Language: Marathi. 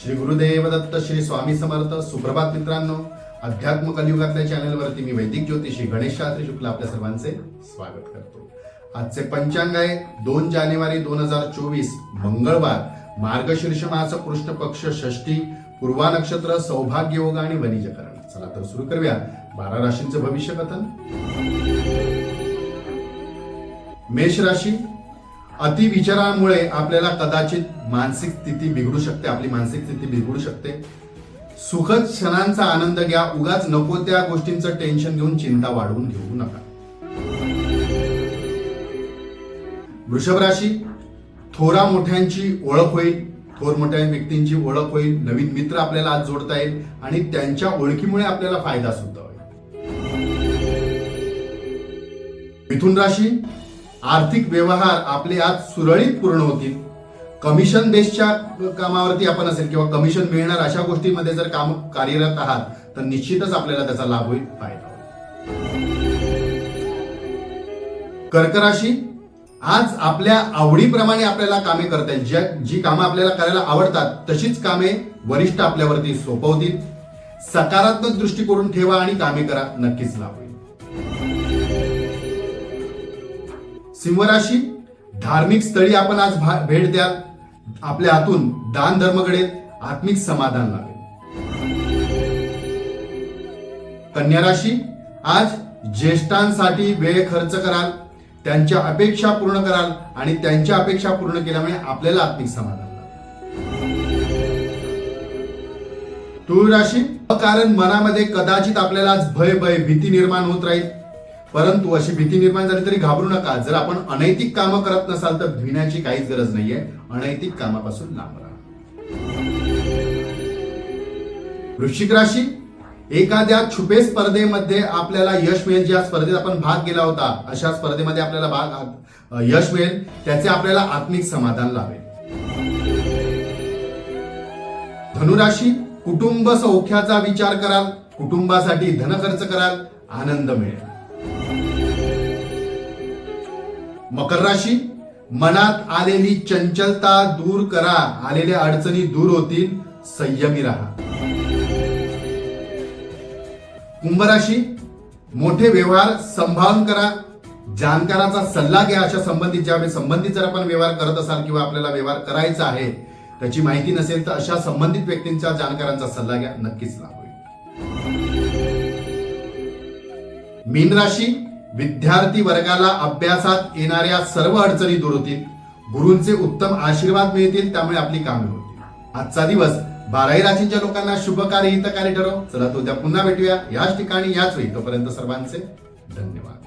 श्री गुरुदेव दत्त श्री स्वामी समर्थ सुप्रभात मित्रांनो. अध्यात्म कलियुगातल्या चॅनलवरती मी वैदिक ज्योतिषी गणेश शास्त्री शुक्ला आपल्या सर्वांचे स्वागत करतो. आजचे पंचांग आहे दोन जानेवारी दोन हजार चोवीस मंगळवार. मार्गशीर्ष मास कृष्ण पक्ष षष्टी पूर्वा नक्षत्र सौभाग्य योग आणि वनिजकरण. चला तर सुरू करूया. बारा राशींचं भविष्य कथन. मेष राशी अति विचारांमुळे आपल्याला कदाचित मानसिक स्थिती बिघडू शकते आपली मानसिक स्थिती बिघडू शकते. सुखद क्षणांचा आनंद घ्या उगाच नको त्या गोष्टींचं टेन्शन घेऊन चिंता वाढवून घेऊ नका. वृषभ राशी थोरा मोठ्यांची ओळख होईल थोर मोठ्या व्यक्तींची ओळख होईल नवीन मित्र आपल्याला आज जोडता येईल आणि त्यांच्या ओळखीमुळे आपल्याला फायदा सुद्धा होईल. मिथुन राशी आर्थिक व्यवहार आपले आज सुरळीत पूर्ण होतील. कमिशन बेसच्या कामावरती आपण असेल किंवा कमिशन मिळणार अशा गोष्टीमध्ये जर काम कार्यरत आहात तर निश्चितच आपल्याला त्याचा लाभ होईल फायदा होईल. कर्कराशी आज आपल्या आवडीप्रमाणे आपल्याला कामे करता येईल. ज्या जी कामं आपल्याला करायला आवडतात तशीच कामे वरिष्ठ आपल्यावरती सोपवतील. सकारात्मक दृष्टिकोन ठेवा आणि कामे करा नक्कीच लाभ सिंहराशी धार्मिक स्थळी आपण आज भा- भेट द्याल आपल्या हातून दान धर्म घडेल आत्मिक समाधान लागेल. कन्या राशी आज ज्येष्ठांसाठी वेळ खर्च कराल त्यांच्या अपेक्षा पूर्ण कराल आणि त्यांच्या अपेक्षा पूर्ण केल्यामुळे आपल्याला आत्मिक समाधान तुळ राशी कारण मनामध्ये कदाचित आपल्याला आज भय भय भीती निर्माण होत राहील. परंतु अशी भीती निर्माण झाली तरी घाबरू नका. जर आपण अनैतिक कामं करत नसाल तर भिण्याची काहीच गरज नाहीये. अनैतिक कामापासून लांब राहा. वृश्चिक राशी एखाद्या छुपे स्पर्धेमध्ये आपल्याला यश मिळेल. ज्या स्पर्धेत आपण भाग गेला होता अशा स्पर्धेमध्ये आपल्याला भाग यश मिळेल. त्याचे आपल्याला आत्मिक समाधान लाभेल. धनुराशी कुटुंब सौख्याचा विचार कराल. कुटुंबासाठी धन खर्च कराल. आनंद मिळेल. मकर राशी मनात आलेली चंचलता दूर करा आलेल्या अडचणी दूर होतील संयमी राहा. कुंभ राशी मोठे व्यवहार सांभाळून करा जाणकाराचा सल्ला घ्या अशा संबंधित ज्यावेळी संबंधित जर आपण व्यवहार करत असाल किंवा आपल्याला व्यवहार करायचा आहे त्याची माहिती नसेल तर अशा संबंधित व्यक्तींच्या जाणकारांचा सल्ला घ्या नक्कीच लाभ होईल मीन राशी विद्यार्थी वर्गाला अभ्यासात येणाऱ्या सर्व अडचणी दूर होतील. गुरूंचे उत्तम आशीर्वाद मिळतील त्यामुळे आपली कामे होतील. आजचा दिवस बाराही राशींच्या लोकांना शुभकारी हितकारी ठरव. चला तो उद्या पुन्हा भेटूया. याच ठिकाणी याच वेळी. तोपर्यंत सर्वांचे धन्यवाद.